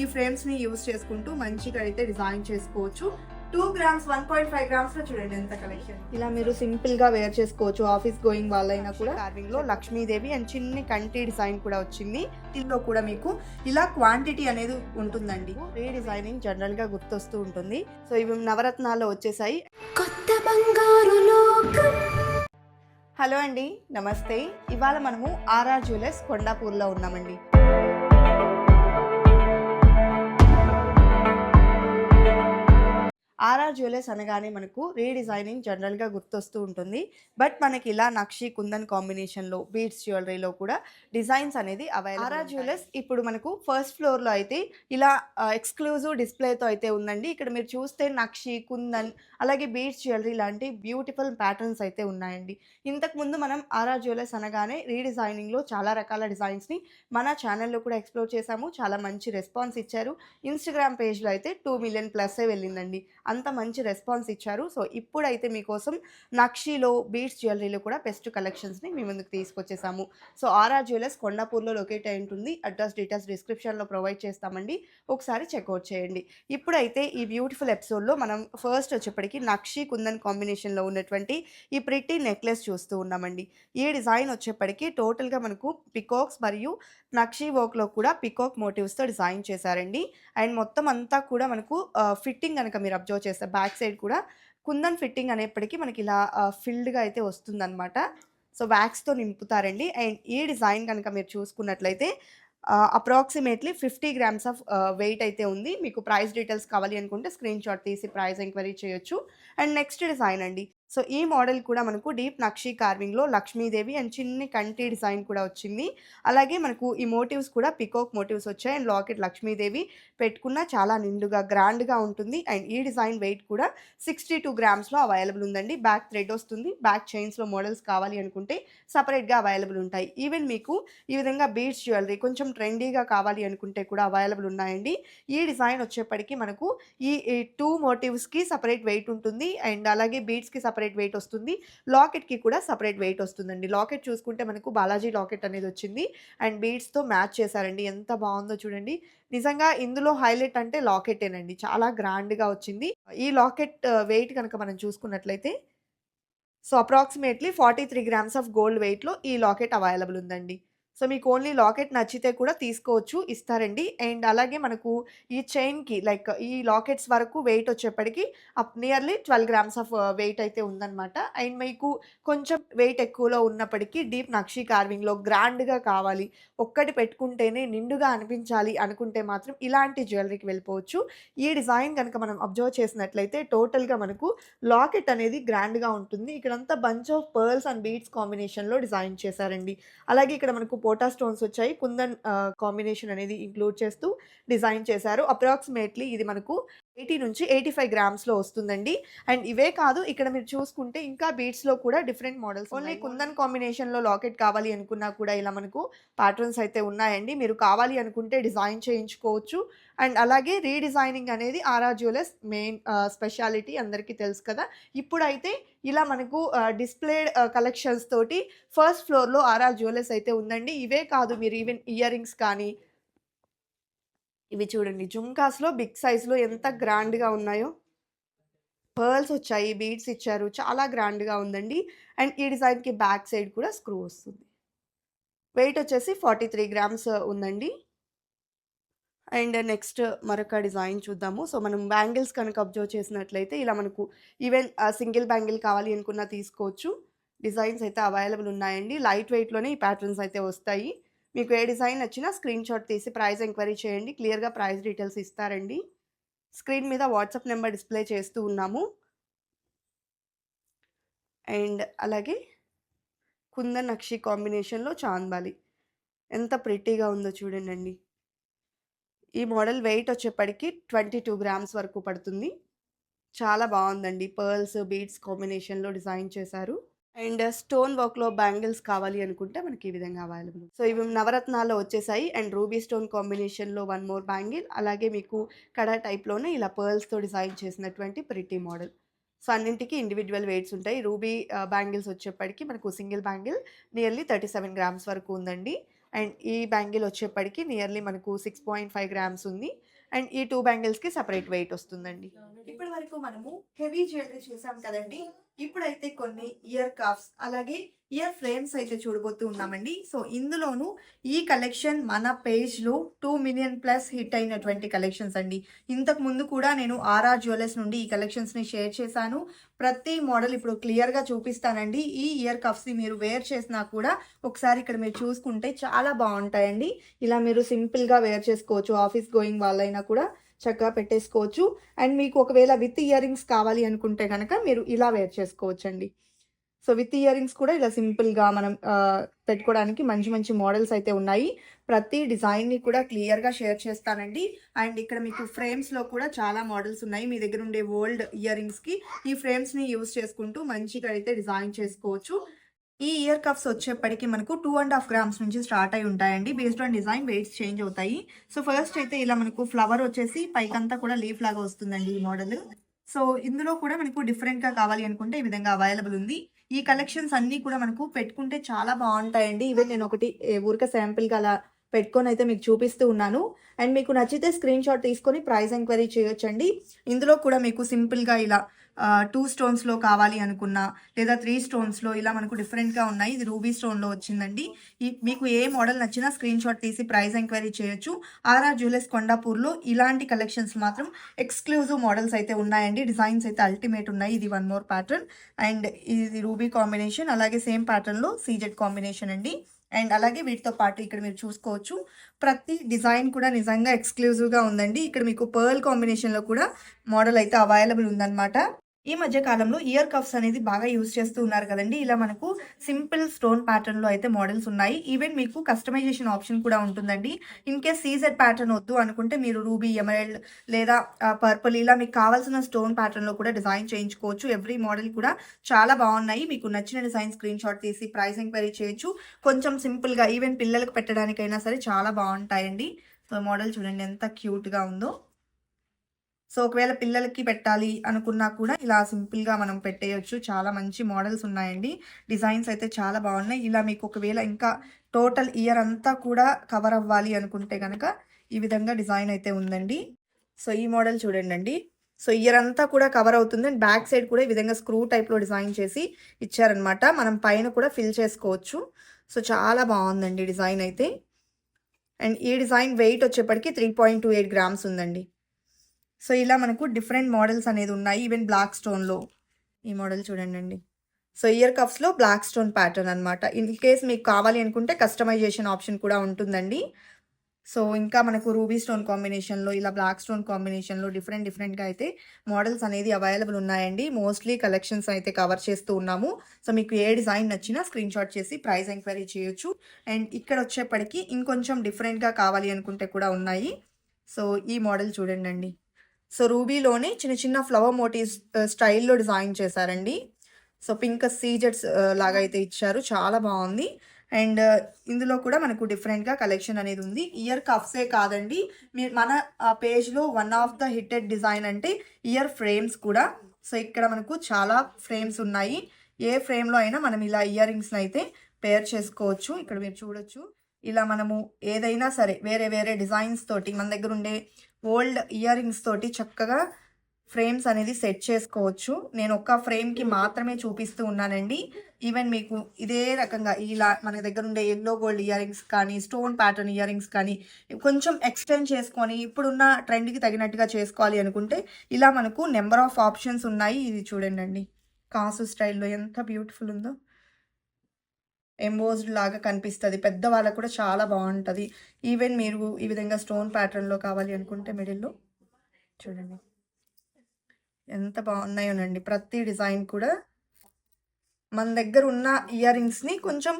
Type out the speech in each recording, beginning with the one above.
ఈ ఫ్రేమ్స్ని యూజ్ చేసుకుంటూ మంచిగా అయితే డిజైన్ చేసుకోవచ్చు. Two grams one point five గ్రామ్స్లో చూడండి ఎంత కలెక్షన్ ఇలా మీరు సింపుల్గా వేర్ చేసుకోవచ్చు ఆఫీస్ గోయింగ్ వాళ్ళైనా కూడా. కార్వింగ్లో లక్ష్మీదేవి అండ్ చిన్ని కంటి డిజైన్ కూడా వచ్చింది. దీనిలో కూడా మీకు ఇలా క్వాంటిటీ అనేది ఉంటుందండి. రీ డిజైనింగ్ జనరల్గా గుర్తొస్తూ ఉంటుంది. సో ఇవి నవరత్నాల్లో వచ్చేసాయి. కొత్త బంగారు లోకం. హలో అండి నమస్తే. ఇవాళ మనము ఆర్ఆర్ జ్యువెలర్స్ కొండాపూర్లో ఉన్నామండి. ఆర్ఆర్ జ్యువెలర్స్ అనగానే మనకు రీడిజైనింగ్ జనరల్గా గుర్తొస్తూ ఉంటుంది. బట్ మనకి ఇలా నక్షి కుందన్ కాంబినేషన్లో బీడ్స్ జ్యువెలరీలో కూడా డిజైన్స్ అనేది అవైలబుల్ ఆర్ఆర్ జ్యువెలర్స్ ఇప్పుడు మనకు ఫస్ట్ ఫ్లోర్లో అయితే ఇలా ఎక్స్క్లూజివ్ డిస్ప్లేతో అయితే ఉందండి. ఇక్కడ మీరు చూస్తే నక్షి కుందన్ అలాగే బీడ్స్ జ్యువెలరీ లాంటి బ్యూటిఫుల్ ప్యాటర్న్స్ అయితే ఉన్నాయండి. ఇంతకుముందు మనం ఆర్ఆర్ జ్యువెలర్స్ అనగానే రీడిజైనింగ్లో చాలా రకాల డిజైన్స్ని మన ఛానల్లో కూడా ఎక్స్ప్లోర్ చేశాము. చాలా మంచి రెస్పాన్స్ ఇచ్చారు. ఇన్స్టాగ్రామ్ పేజ్లో అయితే టూ మిలియన్ ప్లస్సే వెళ్ళిందండి. అంత మంచి రెస్పాన్స్ ఇచ్చారు. సో ఇప్పుడైతే మీకోసం నక్షిలో బీడ్స్ జ్యువెలరీలో కూడా బెస్ట్ కలెక్షన్స్ని మీ ముందుకు తీసుకొచ్చేసాము. సో ఆర్ఆర్ జ్యువెలర్స్ కొండాపూర్లో లొకేట్ అయి ఉంటుంది అడ్రస్ డీటెయిల్స్ డిస్క్రిప్షన్లో ప్రొవైడ్ చేస్తామండి. ఒకసారి చెక్అవుట్ చేయండి. ఇప్పుడైతే ఈ బ్యూటిఫుల్ ఎపిసోడ్లో మనం ఫస్ట్ వచ్చేప్పటికి నక్షి కుందన్ కాంబినేషన్లో ఉన్నటువంటి ఈ ప్రిటీ నెక్లెస్ చూస్తూ ఉన్నామండి. ఈ డిజైన్ వచ్చేప్పటికి టోటల్గా మనకు పికాక్స్ మరియు నక్షి వర్క్లో కూడా పికాక్ మోటివ్స్తో డిజైన్ చేశారండి. అండ్ మొత్తం అంతా కూడా మనకు ఫిట్టింగ్ కనుక మీరు అబ్జర్వ్ చేస్తే బ్యాక్ సైడ్ కూడా కుందన్ ఫిట్టింగ్ అనేప్పటికీ మనకి ఇలా ఫిల్డ్గా అయితే వస్తుందన్నమాట. సో వ్యాక్స్తో నింపుతారండి. అండ్ ఈ డిజైన్ కనుక మీరు చూసుకున్నట్లయితే approximately fifty grams of weight అయితే ఉంది. మీకు ప్రైస్ డీటెయిల్స్ కావాలి అనుకుంటే స్క్రీన్ షాట్ తీసి ప్రైస్ ఎంక్వైరీ చేయొచ్చు. అండ్ నెక్స్ట్ డిజైన్ అండి. సో ఈ మోడల్ కూడా మనకు డీప్ నక్షి కార్వింగ్లో లక్ష్మీదేవి అండ్ చిన్ని కంటి డిజైన్ కూడా వచ్చింది. అలాగే మనకు ఈ మోటివ్స్ కూడా పికోక్ మోటివ్స్ వచ్చాయి. అండ్ లాకెట్ లక్ష్మీదేవి పెట్టుకున్న చాలా నిండుగా గ్రాండ్గా ఉంటుంది. అండ్ ఈ డిజైన్ వెయిట్ కూడా సిక్స్టీ టూ గ్రామ్స్లో అవైలబుల్ ఉందండి. బ్యాక్ థ్రెడ్ వస్తుంది. బ్యాక్ చైన్స్లో మోడల్స్ కావాలి అనుకుంటే సపరేట్గా అవైలబుల్ ఉంటాయి. ఈవెన్ మీకు ఈ విధంగా బీడ్స్ జ్యువెలరీ కొంచెం ట్రెండీగా కావాలి అనుకుంటే కూడా అవైలబుల్ ఉన్నాయండి. ఈ డిజైన్ వచ్చేప్పటికి మనకు ఈ టూ మోటివ్స్కి సపరేట్ వెయిట్ ఉంటుంది. అండ్ అలాగే బీడ్స్కి సపరేట్ సపరేట్ వెయిట్ వస్తుంది. లాకెట్కి కూడా సపరేట్ వెయిట్ వస్తుందండి. లాకెట్ చూసుకుంటే మనకు బాలాజీ లాకెట్ అనేది వచ్చింది. అండ్ బీడ్స్తో మ్యాచ్ చేశారండి. ఎంత బాగుందో చూడండి. నిజంగా ఇందులో హైలైట్ అంటే లాకెటేనండి చాలా గ్రాండ్గా వచ్చింది. ఈ లాకెట్ వెయిట్ uh, కనుక మనం చూసుకున్నట్లయితే so approximately forty three grams of gold వెయిట్లో ఈ లాకెట్ అవైలబుల్ ఉందండి. సో మీకు ఓన్లీ లాకెట్ నచ్చితే కూడా తీసుకోవచ్చు ఇస్తారండి. అండ్ అలాగే మనకు ఈ చైన్కి లైక్ ఈ లాకెట్స్ వరకు వెయిట్ వచ్చేప్పటికి up nearly twelve grams of weight అయితే ఉందన్నమాట. అండ్ మీకు కొంచెం వెయిట్ ఎక్కువలో ఉన్నప్పటికీ డీప్ నక్షి కార్వింగ్లో గ్రాండ్గా కావాలి. ఒక్కటి పెట్టుకుంటేనే నిండుగా అనిపించాలి అనుకుంటే మాత్రం ఇలాంటి జ్యువెలరీకి వెళ్ళిపోవచ్చు. ఈ డిజైన్ కనుక మనం అబ్జర్వ్ చేసినట్లయితే టోటల్గా మనకు లాకెట్ అనేది గ్రాండ్గా ఉంటుంది. ఇక్కడంతా bunch of pearls and beads కాంబినేషన్లో డిజైన్ చేశారండి. అలాగే ఇక్కడ మనకు పోటా స్టోన్స్ వచ్చాయి. కుందన్ కాంబినేషన్ అనేది ఇంక్లూడ్ చేస్తూ డిజైన్ చేశారు. అప్రాక్సిమేట్లీ ఇది మనకు ఎయిటీ నుంచి ఎయిటీ ఫైవ్ గ్రామ్స్లో వస్తుందండి. అండ్ ఇవే కాదు ఇక్కడ మీరు చూసుకుంటే ఇంకా బీట్స్లో కూడా డిఫరెంట్ మోడల్స్ ఓన్లీ కుందన్ కాంబినేషన్లో లాకెట్ కావాలి అనుకున్నా కూడా ఇలా మనకు ప్యాటర్న్స్ అయితే ఉన్నాయండి. మీరు కావాలి అనుకుంటే డిజైన్ చేయించుకోవచ్చు. అండ్ అలాగే రీడిజైనింగ్ అనేది ఆర్ఆర్ జ్యువెలర్స్ మెయిన్ స్పెషాలిటీ అందరికీ తెలుసు కదా. ఇప్పుడైతే ఇలా మనకు డిస్ప్లే కలెక్షన్స్ తోటి ఫస్ట్ ఫ్లోర్లో ఆర్ఆర్ జ్యువెలర్స్ అయితే ఉందండి. ఇవే కాదు మీరు ఈవెన్ ఇయర్ రింగ్స్ కానీ ఇవి చూడండి. జుంకాస్లో బిగ్ సైజ్లో ఎంత గ్రాండ్గా ఉన్నాయో. పర్ల్స్ వచ్చాయి బీడ్స్ ఇచ్చారు. చాలా గ్రాండ్గా ఉందండి. అండ్ ఈ డిజైన్కి బ్యాక్ సైడ్ కూడా స్క్రూ వస్తుంది. వెయిట్ వచ్చేసి ఫార్టీ త్రీ గ్రామ్స్ ఉందండి. అండ్ నెక్స్ట్ మరొక డిజైన్ చూద్దాము. సో మనం బ్యాంగిల్స్ కనుక అబ్జర్వ్ చేసినట్లయితే ఇలా మనకు ఈవెన్ సింగిల్ బ్యాంగిల్ కావాలి అనుకున్నా తీసుకోవచ్చు. డిజైన్స్ అయితే అవైలబుల్ ఉన్నాయండి. లైట్ వెయిట్లోనే ఈ ప్యాటర్న్స్ అయితే వస్తాయి. మీకు ఏ డిజైన్ నచ్చినా స్క్రీన్ షాట్ తీసి ప్రైస్ ఎంక్వైరీ చేయండి. క్లియర్గా ప్రైస్ డీటెయిల్స్ ఇస్తారండి. స్క్రీన్ మీద వాట్సాప్ నెంబర్ డిస్ప్లే చేస్తూ ఉన్నాము. అండ్ అలాగే కుందన్ నక్షి కాంబినేషన్లో చాంద్బాలి. ఎంత ప్రిటీగా ఉందో చూడండి ఈ మోడల్ వెయిట్ వచ్చేప్పటికి ట్వంటీ టూ గ్రామ్స్ వరకు పడుతుంది. చాలా బాగుందండి. పర్ల్స్ బీడ్స్ కాంబినేషన్లో డిజైన్ చేశారు. అండ్ స్టోన్ వర్క్లో బ్యాంగిల్స్ కావాలి అనుకుంటే మనకి ఈ విధంగా అవైలబుల్. సో ఇవి నవరత్నాల్లో వచ్చేసాయి. అండ్ రూబీ స్టోన్ కాంబినేషన్లో వన్ మోర్ బ్యాంగిల్. అలాగే మీకు కడా టైప్లోనే ఇలా పర్ల్స్తో డిజైన్ చేసినటువంటి ప్రిటీ మోడల్. సో అన్నింటికి ఇండివిజువల్ వెయిట్స్ ఉంటాయి. రూబీ బ్యాంగిల్స్ వచ్చేప్పటికి మనకు single bangle nearly thirty seven grams వరకు ఉందండి. అండ్ ఈ బ్యాంగిల్ వచ్చేప్పటికి నియర్లీ మనకు సిక్స్ పాయింట్ ఫైవ్ గ్రామ్స్ ఉంది. అండ్ ఈ టూ బ్యాంగిల్స్కి సపరేట్ వెయిట్ వస్తుందండి. ఇప్పటి వరకు మనము హెవీ జ్యువెలరీ చూసాం కదండి. ఇప్పుడైతే కొన్ని ఇయర్ కాఫ్స్ అలాగే ఇయర్ ఫ్రేమ్స్ అయితే చూడబోతూ ఉన్నామండి. సో ఇందులోను ఈ కలెక్షన్ మన పేజ్లో టూ మిలియన్ ప్లస్ హిట్ అయినటువంటి కలెక్షన్స్ అండి. ఇంతకు ముందు కూడా నేను ఆర్ఆర్ జ్యువెలర్స్ నుండి ఈ కలెక్షన్స్ని షేర్ చేశాను. ప్రతి మోడల్ ఇప్పుడు క్లియర్గా చూపిస్తానండి. ఈ ఇయర్ కఫ్స్ని మీరు వేర్ చేసినా కూడా ఒకసారి ఇక్కడ మీరు చూసుకుంటే చాలా బాగుంటాయండి. ఇలా మీరు సింపుల్గా వేర్ చేసుకోవచ్చు. ఆఫీస్ గోయింగ్ వాళ్ళైనా కూడా చక్కగా పెట్టేసుకోవచ్చు. అండ్ మీకు ఒకవేళ విత్ ఇయర్ రింగ్స్ కావాలి అనుకుంటే కనుక మీరు ఇలా వేర్ చేసుకోవచ్చు అండి సో విత్ ఇయర్ రింగ్స్ కూడా ఇలా సింపుల్గా మనం పెట్టుకోవడానికి మంచి మంచి మోడల్స్ అయితే ఉన్నాయి. ప్రతి డిజైన్ని కూడా క్లియర్గా షేర్ చేస్తానండి. అండ్ ఇక్కడ మీకు ఫ్రేమ్స్లో కూడా చాలా మోడల్స్ ఉన్నాయి. మీ దగ్గర ఉండే ఓల్డ్ ఇయర్ రింగ్స్కి ఈ ఫ్రేమ్స్ని యూస్ చేసుకుంటూ మంచిగా అయితే డిజైన్ చేసుకోవచ్చు. ఈ ఇయర్ కప్స్ వచ్చేప్పటికి మనకు టూ అండ్ హాఫ్ గ్రామ్స్ నుంచి స్టార్ట్ అయి ఉంటాయండి. Based on design weights change అవుతాయి. సో ఫస్ట్ అయితే ఇలా మనకు ఫ్లవర్ వచ్చేసి పైకంతా కూడా లీఫ్ లాగా వస్తుందండి ఈ మోడల్. సో ఇందులో కూడా మనకు డిఫరెంట్గా కావాలి అనుకుంటే ఈ విధంగా అవైలబుల్ ఉంది. ఈ కలెక్షన్స్ అన్నీ కూడా మనకు పెట్టుకుంటే చాలా బాగుంటాయండి. ఈవెన్ నేను ఒకటి ఊరిక ఊరికే అలా పెట్టుకొని అయితే మీకు చూపిస్తూ ఉన్నాను. అండ్ మీకు నచ్చితే స్క్రీన్ షాట్ తీసుకొని ప్రైస్ ఎంక్వైరీ చేయొచ్చండి. ఇందులో కూడా మీకు సింపుల్గా ఇలా టూ స్టోన్స్లో కావాలి అనుకున్నా లేదా త్రీ స్టోన్స్లో ఇలా మనకు డిఫరెంట్గా ఉన్నాయి. ఇది రూబీ స్టోన్లో వచ్చిందండి. మీకు ఏ మోడల్ నచ్చినా స్క్రీన్ షాట్ తీసి ప్రైస్ ఎంక్వైరీ చేయొచ్చు. ఆర్ఆర్ జ్యువెలర్స్ కొండాపూర్లో ఇలాంటి కలెక్షన్స్ మాత్రం ఎక్స్క్లూజివ్ మోడల్స్ అయితే ఉన్నాయండి. డిజైన్స్ అయితే అల్టిమేట్ ఉన్నాయి. ఇది వన్ మోర్ ప్యాటర్న్ అండ్ ఇది రూబీ కాంబినేషన్ అలాగే సేమ్ ప్యాటర్న్లో సీజెడ్ కాంబినేషన్ అండి. అండ్ అలాగే వీటితో పాటు ఇక్కడ మీరు చూసుకోవచ్చు. ప్రతి డిజైన్ కూడా నిజంగా ఎక్స్క్లూజివ్గా ఉందండి. ఇక్కడ మీకు పర్ల్ కాంబినేషన్లో కూడా మోడల్ అయితే అవైలబుల్ ఉందన్నమాట. ఈ మధ్య కాలంలో ఇయర్ కఫ్స్ అనేది బాగా యూస్ చేస్తూ ఉన్నారు కదండి. ఇలా మనకు సింపుల్ స్టోన్ ప్యాటర్న్లో అయితే మోడల్స్ ఉన్నాయి. ఈవెన్ మీకు కస్టమైజేషన్ ఆప్షన్ కూడా ఉంటుందండి. ఇన్ కేస్ సీజెడ్ ప్యాటర్న్ వద్దు అనుకుంటే మీరు రూబీ ఎమరల్డ్ లేదా పర్పుల్ ఇలా మీకు కావాల్సిన స్టోన్ ప్యాటర్న్లో కూడా డిజైన్ చేయించుకోవచ్చు. ఎవ్రీ మోడల్ కూడా చాలా బాగున్నాయి. మీకు నచ్చిన డిజైన్ స్క్రీన్ షాట్ తీసి ప్రైస్ ఎంక్వైరీ చేయొచ్చు. కొంచెం సింపుల్గా ఈవెన్ పిల్లలకు పెట్టడానికైనా సరే చాలా బాగుంటాయండి. సో మోడల్ చూడండి ఎంత క్యూట్గా ఉందో. సో ఒకవేళ పిల్లలకి పెట్టాలి అనుకున్నా కూడా ఇలా సింపుల్గా మనం పెట్టేయచ్చు. చాలా మంచి మోడల్స్ ఉన్నాయండి. డిజైన్స్ అయితే చాలా బాగున్నాయి. ఇలా మీకు ఒకవేళ ఇంకా టోటల్ ఇయర్ అంతా కూడా కవర్ అవ్వాలి అనుకుంటే కనుక ఈ విధంగా డిజైన్ అయితే ఉందండి. సో ఈ మోడల్ చూడండి అండి. సో ఇయర్ అంతా కూడా కవర్ అవుతుంది. అండ్ బ్యాక్ సైడ్ కూడా ఈ విధంగా స్క్రూ టైప్లో డిజైన్ చేసి ఇచ్చారనమాట మనం పైన కూడా ఫిల్ చేసుకోవచ్చు. సో చాలా బాగుందండి డిజైన్ అయితే. అండ్ ఈ డిజైన్ వెయిట్ వచ్చేప్పటికి three point two eight grams ఉందండి. సో ఇలా మనకు డిఫరెంట్ మోడల్స్ అనేది ఉన్నాయి. ఈవెన్ బ్లాక్ స్టోన్లో. ఈ మోడల్ చూడండి అండి సో ఇయర్ కప్స్లో బ్లాక్ స్టోన్ ప్యాటర్న్ అనమాట ఇన్ కేస్ మీకు కావాలి అనుకుంటే కస్టమైజేషన్ ఆప్షన్ కూడా ఉంటుందండి. సో ఇంకా మనకు రూబీ స్టోన్ కాంబినేషన్లో ఇలా బ్లాక్ స్టోన్ కాంబినేషన్లో డిఫరెంట్ డిఫరెంట్గా అయితే మోడల్స్ అనేది అవైలబుల్ ఉన్నాయండి. మోస్ట్లీ కలెక్షన్స్ అయితే కవర్ చేస్తూ ఉన్నాము. సో మీకు ఏ డిజైన్ నచ్చినా స్క్రీన్ షాట్ చేసి ప్రైస్ ఎంక్వైరీ చేయొచ్చు. అండ్ ఇక్కడ వచ్చేప్పటికి ఇంకొంచెం డిఫరెంట్గా కావాలి అనుకుంటే కూడా ఉన్నాయి. సో ఈ మోడల్ చూడండి అండి సో రూబీలోనే చిన్న చిన్న ఫ్లవర్ మోటివ్స్ స్టైల్లో డిజైన్ చేశారండి. సో పింక్ సీజెట్స్ లాగా అయితే ఇచ్చారు. చాలా బాగుంది. అండ్ ఇందులో కూడా మనకు డిఫరెంట్గా కలెక్షన్ అనేది ఉంది. ఇయర్ కఫ్సే కాదండి. మీరు మన పేజ్లో one of the hitted design అంటే ఇయర్ ఫ్రేమ్స్ కూడా. సో ఇక్కడ మనకు చాలా ఫ్రేమ్స్ ఉన్నాయి. ఏ ఫ్రేమ్లో అయినా మనం ఇలా ఇయర్ రింగ్స్ని అయితే పేర్ చేసుకోవచ్చు. ఇక్కడ మీరు చూడొచ్చు. ఇలా మనము ఏదైనా సరే వేరే వేరే డిజైన్స్ తోటి మన దగ్గర ఉండే ఓల్డ్ ఇయర్ రింగ్స్ తోటి చక్కగా ఫ్రేమ్స్ అనేది సెట్ చేసుకోవచ్చు. నేను ఒక్క ఫ్రేమ్కి మాత్రమే చూపిస్తూ ఉన్నానండి. ఈవెన్ మీకు ఇదే రకంగా ఇలా మన దగ్గర ఉండే ఎల్లో గోల్డ్ ఇయర్ రింగ్స్ కానీ స్టోన్ ప్యాటర్న్ ఇయర్ రింగ్స్ కానీ కొంచెం ఎక్స్టెండ్ చేసుకొని ఇప్పుడున్న ట్రెండ్కి తగినట్టుగా చేసుకోవాలి అనుకుంటే ఇలా మనకు నెంబర్ ఆఫ్ ఆప్షన్స్ ఉన్నాయి. ఇది చూడండి అండి కాసు స్టైల్లో ఎంత బ్యూటిఫుల్ ఉందో. ఎంబోజ్డ్ లాగా కనిపిస్తుంది. పెద్దవాళ్ళకు కూడా చాలా బాగుంటుంది. ఈవెన్ మీరు ఈ విధంగా స్టోన్ ప్యాటర్న్లో కావాలి అనుకుంటే మిడిల్లో చూడండి. ఎంత బాగున్నాయోనండి. ప్రతి డిజైన్ కూడా మన దగ్గర ఉన్న ఇయర్ రింగ్స్ని కొంచెం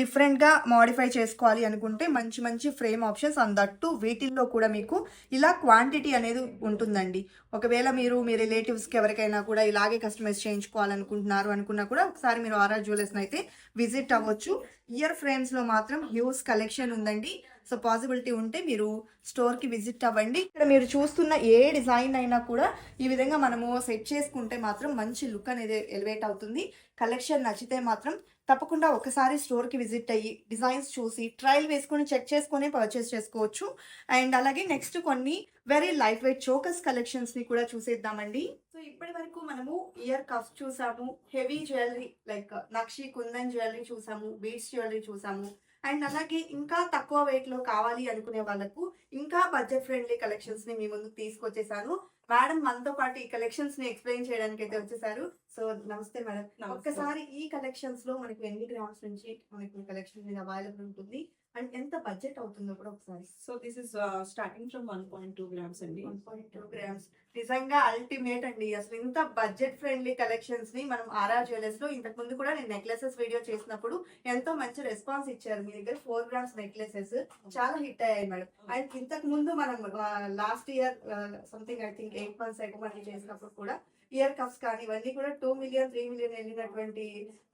డిఫరెంట్గా మాడిఫై చేసుకోవాలి అనుకుంటే మంచి మంచి ఫ్రేమ్ ఆప్షన్స్ అందట్టు వీటిల్లో కూడా మీకు ఇలా క్వాంటిటీ అనేది ఉంటుందండి. ఒకవేళ మీరు మీ రిలేటివ్స్కి ఎవరికైనా కూడా ఇలాగే కస్టమైజ్ చేయించుకోవాలనుకుంటున్నారు అనుకున్నా కూడా ఒకసారి మీరు ఆర్ఆర్ జ్యువెలర్స్ని అయితే విజిట్ అవ్వచ్చు. ఇయర్ ఫ్రేమ్స్లో మాత్రం హ్యూజ్ కలెక్షన్ ఉందండి. సో పాసిబిలిటీ ఉంటే మీరు స్టోర్కి విజిట్ అవ్వండి. ఇక్కడ మీరు చూస్తున్న ఏ డిజైన్ అయినా కూడా ఈ విధంగా మనము సెట్ చేసుకుంటే మాత్రం మంచి లుక్ అనేది ఎలివేట్ అవుతుంది. కలెక్షన్ నచ్చితే మాత్రం తప్పకుండా ఒకసారి స్టోర్కి విజిట్ అయ్యి డిజైన్స్ చూసి ట్రయల్ వేసుకొని చెక్ చేసుకొని పర్చేస్ చేసుకోవచ్చు. అండ్ అలాగే నెక్స్ట్ కొన్ని వెరీ లైట్ వెయిట్ చోకస్ కలెక్షన్స్ని కూడా చూసేద్దామండి. సో ఇప్పటి వరకు మనము ఇయర్ కఫ్ చూసాము heavy jewellery like nakshi kundan jewellery చూసాము బీడ్స్ జ్యువెలరీ చూసాము అండ్ అలాగే ఇంకా తక్కువ వెయిట్లో కావాలి అనుకునే వాళ్ళకు ఇంకా బడ్జెట్ ఫ్రెండ్లీ కలెక్షన్స్ని మీ ముందుకు తీసుకొచ్చేసాను. మేడం మనతో పాటు ఈ కలెక్షన్స్ని ఎక్స్ప్లెయిన్ చేయడానికి అయితే వచ్చేసారు. సో నమస్తే మేడం. ఒక్కసారి ఈ కలెక్షన్స్లో మనకి ఎన్ని గ్రామ్స్ నుంచి మనకి కలెక్షన్ మీద అవైలబుల్ ఉంటుంది? అండ్ ఎంత బడ్జెట్ అవుతుందో కూడా ఒకసారి. So this is starting from one point two grams అండి. వన్ పాయింట్ టూ గ్రామ్స్ నిజంగా అల్టిమేట్ అండి. అసలు ఇంత బడ్జెట్ ఫ్రెండ్లీ కలెక్షన్స్ని మనం ఆర్ఆర్ జ్యువెలర్స్లో ఇంతకు ముందు కూడా నేను నెక్లెసెస్ వీడియో చేసినప్పుడు ఎంతో మంచి రెస్పాన్స్ ఇచ్చారు. మీ దగ్గర ఫోర్ గ్రామ్స్ నెక్లెసెస్ చాలా హిట్ అయ్యాయి మేడం అండ్ ఇంతకు ముందు మనం last year something I think eight months ago మనం చేసినప్పుడు కూడా ఇయర్ కప్స్ కానీ ఇవన్నీ కూడా టూ మిలియన్ త్రీ మిలియన్ వెళ్ళినటువంటి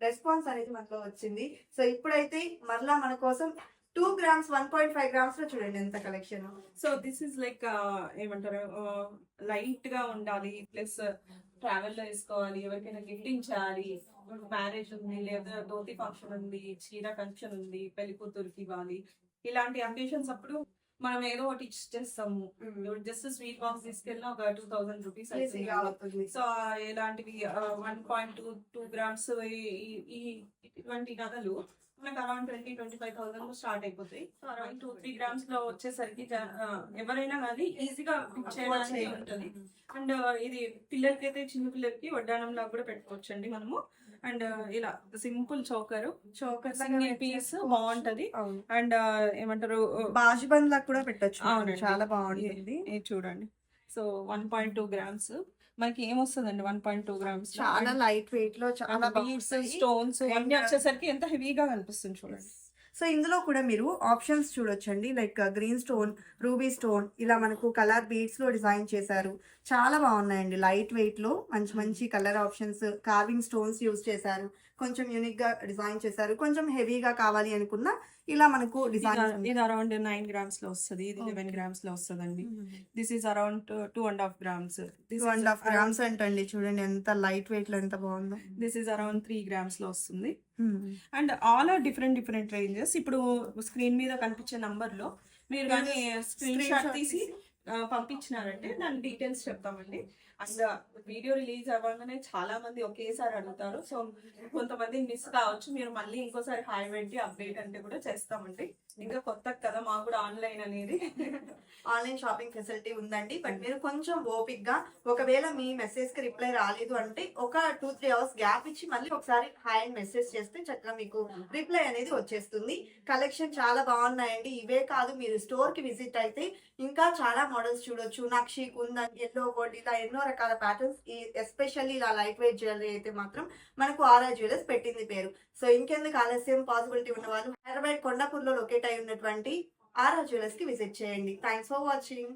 రెస్పాన్స్ అనేది మనలో వచ్చింది. సో ఇప్పుడైతే మరలా మన కోసం two grams one point five గ్రామ్స్లో చూడండి ఎంత collection so this is like ఏమంటారు లైట్ గా ఉండాలి ప్లస్ ట్రావెల్లో వేసుకోవాలి ఎవరికైనా గిఫ్టింగ్ చేయాలి మ్యారేజ్ ఉంది లేదా ధోతి ఫంక్షన్ ఉంది చీర ఫంక్షన్ ఉంది పెళ్ళి కూతురికి ఇవ్వాలి. ఇలాంటి అకేషన్స్ అప్పుడు మనం ఏదో ఒకటి ఇచ్చేస్తాము. జస్ట్ స్వీట్ బాక్స్ తీసుకెళ్ళిన ఒక టూ థౌసండ్ రూపీస్ సో ఇలాంటివి one point two two grams ఈ ఇటువంటి నగలు మనకు around twenty twenty five thousand start అయిపోతాయి. సో అరౌండ్ టూ త్రీ గ్రామ్స్లో వచ్చేసరికి ఎవరైనా కానీ ఈజీగా పిక్ చేయడానికి ఉంటుంది. అండ్ ఇది పిల్లలకి అయితే చిన్న పిల్లలకి వడ్డానంలా కూడా పెట్టుకోవచ్చు అండి మనము. అండ్ ఇలా simple choker. Choker single piece బాగుంటది. అవును. అండ్ ఏమంటారు బాజుబంద్ లా కూడా పెట్టొచ్చు. అవునండి. చాలా బాగుంటుంది. ఇది చూడండి. So one point two grams. మనకి ఏమొస్తుందండి వన్ పాయింట్ టూ గ్రామ్స్ చాలా లైట్ వెయిట్లో చాలా బీడ్స్. స్టోన్స్ అన్ని వచ్చేసరికి ఎంత హెవీగా కనిపిస్తుంది చూడండి. సో ఇందులో కూడా మీరు ఆప్షన్స్ చూడొచ్చండి. Like green stone ruby stone ఇలా మనకు కలర్ బీడ్స్లో డిజైన్ చేశారు. చాలా బాగున్నాయండి. లైట్ వెయిట్లో మంచి మంచి colour options carving stones use చేశారు. కొంచెం యూనిక్గా డిజైన్ చేశారు. కొంచెం హెవీగా కావాలి అనుకున్నా ఇలా మనకు డిజైన్ ఇది అరౌండ్ నైన్ గ్రామ్స్లో వస్తుంది. ఇది లెవెన్ గ్రామ్స్లో వస్తుందండి. This is around two and half grams two and half grams అంటండి. చూడండి ఎంత లైట్ వెయిట్లో ఎంత బాగుందో. దిస్ ఈస్ అరౌండ్ త్రీ గ్రామ్స్లో వస్తుంది. And all are different different ranges ఇప్పుడు స్క్రీన్ మీద కనిపించే నంబర్లో మీరు కానీ స్క్రీన్ షాట్ తీసి పంపించినారంటే దాని డీటెయిల్స్ చెప్తామండి. అండ్ వీడియో రిలీజ్ అవ్వగానే చాలా మంది ఒకేసారి అడుగుతారు. సో కొంతమంది మిస్ కావచ్చు. మీరు మళ్ళీ ఇంకోసారి హాయ్ పెట్టి అప్డేట్ అంటే కూడా చేస్తామండి. ఇంకా కొత్త కదా మాకు కూడా ఆన్లైన్ అనేది. ఆన్లైన్ షాపింగ్ ఫెసిలిటీ ఉందండి. బట్ మీరు కొంచెం ఓపిక్గా ఒకవేళ మీ మెసేజ్కి రిప్లై రాలేదు అంటే ఒక టూ త్రీ అవర్స్ గ్యాప్ ఇచ్చి మళ్ళీ ఒకసారి హాయ్ అండ్ మెసేజ్ చేస్తే చక్కగా మీకు రిప్లై అనేది వచ్చేస్తుంది. కలెక్షన్ చాలా బాగున్నాయండి. ఇవే కాదు మీరు స్టోర్కి విజిట్ అయితే ఇంకా చాలా మోడల్స్ చూడొచ్చు. నక్షి కుందన్ ఎల్లో గోల్డ్ ఇలా ఎన్నో రకాల ప్యాటర్న్స్ ఈ ఎస్పెషల్లీ ఇలా లైట్ వెయిట్ జ్యువెలరీ అయితే మాత్రం మనకు ఆరా జ్యువెలర్స్ పెట్టింది పేరు. సో ఇంకెందుకు ఆలస్యం? పాసిబిలిటీ ఉన్న వాళ్ళు హైదరాబాద్ కొండాపూర్లో లొకేట్ అయి ఉన్నటువంటి ఆరా జ్యువెలర్స్కి విజిట్ చేయండి. Thanks for watching